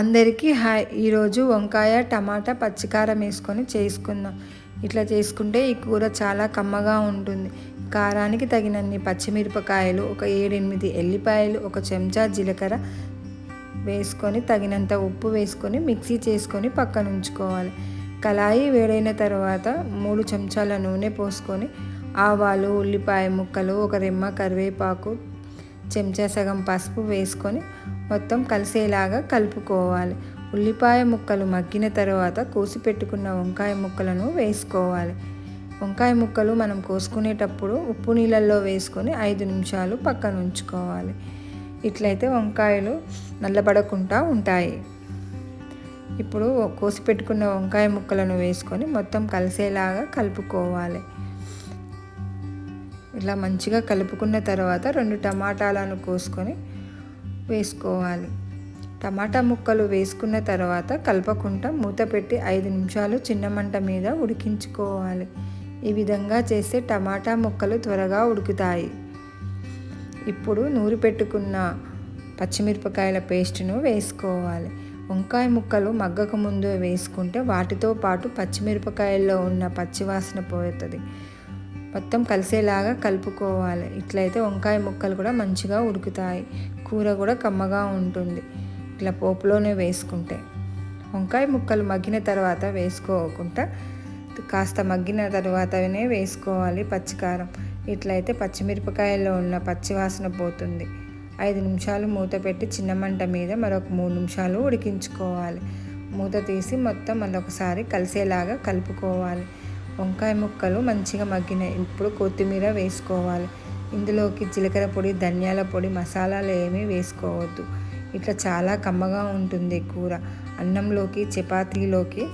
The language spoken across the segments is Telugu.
అందరికీ హాయ్. ఈరోజు వంకాయ టమాటా పచ్చికారం వేసుకొని చేసుకుందాం. ఇట్లా చేసుకుంటే ఈ కూర చాలా కమ్మగా ఉంటుంది. కారానికి తగినన్ని పచ్చిమిరపకాయలు ఒక ఏడెనిమిది ఎల్లిపాయలు ఒక చెంచా జీలకర్ర వేసుకొని తగినంత ఉప్పు వేసుకొని మిక్సీ చేసుకొని పక్కన ఉంచుకోవాలి. కళాయి వేడైన తర్వాత మూడు చెంచాల నూనె పోసుకొని ఆవాలు ఉల్లిపాయ ముక్కలు ఒక రెమ్మ కరివేపాకు చెంచా సగం పసుపు వేసుకొని మొత్తం కలిసేలాగా కలుపుకోవాలి. ఉల్లిపాయ ముక్కలు మగ్గిన తర్వాత కోసి పెట్టుకున్న వంకాయ ముక్కలను వేసుకోవాలి. వంకాయ ముక్కలు మనం కోసుకునేటప్పుడు ఉప్పు నీళ్ళల్లో వేసుకొని ఐదు నిమిషాలు పక్కన ఉంచుకోవాలి. ఇట్లయితే వంకాయలు నల్లబడకుండా ఉంటాయి. ఇప్పుడు కోసి పెట్టుకున్న వంకాయ ముక్కలను వేసుకొని మొత్తం కలిసేలాగా కలుపుకోవాలి. ఇలా మంచిగా కలుపుకున్న తర్వాత రెండు టమాటాలను కోసుకొని వేసుకోవాలి. టమాటా ముక్కలు వేసుకున్న తర్వాత కలపకుండా మూత పెట్టి ఐదు నిమిషాలు చిన్న మంట మీద ఉడికించుకోవాలి. ఈ విధంగా చేస్తే టమాటా ముక్కలు త్వరగా ఉడుకుతాయి. ఇప్పుడు నూరి పెట్టుకున్న పచ్చిమిరపకాయల పేస్ట్ను వేసుకోవాలి. వంకాయ ముక్కలు మగ్గకు ముందు వేసుకుంటే వాటితో పాటు పచ్చిమిరపకాయల్లో ఉన్న పచ్చివాసన పోతుంది. మొత్తం కలిసేలాగా కలుపుకోవాలి. ఇట్లయితే వంకాయ ముక్కలు కూడా మంచిగా ఉడుకుతాయి. కూర కూడా కమ్మగా ఉంటుంది. ఇట్లా పోపులోనే వేసుకుంటే. వంకాయ ముక్కలు మగ్గిన తర్వాత వేసుకోకుండా కాస్త మగ్గిన తర్వాతనే వేసుకోవాలి పచ్చికారం. ఇట్లయితే పచ్చిమిరపకాయల్లో ఉన్న పచ్చివాసన పోతుంది. ఐదు నిమిషాలు మూత పెట్టి చిన్న మంట మీద మరొక మూడు నిమిషాలు ఉడికించుకోవాలి. మూత తీసి మొత్తం మరొకసారి కలిసేలాగా కలుపుకోవాలి. వంకాయ ముక్కలు మంచిగా మగ్గినాయి. ఇప్పుడు కొత్తిమీర వేసుకోవాలి. ఇందులోకి జీలకర్ర పొడి ధనియాల పొడి మసాలాలు ఏమీ వేసుకోవద్దు. ఇట్లా చాలా కమ్మగా ఉంటుంది కూర. అన్నంలోకి చపాతీలోకి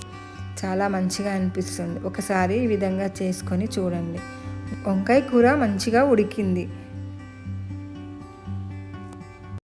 చాలా మంచిగా అనిపిస్తుంది. ఒకసారి ఈ విధంగా చేసుకొని చూడండి. వంకాయ కూర మంచిగా ఉడికింది.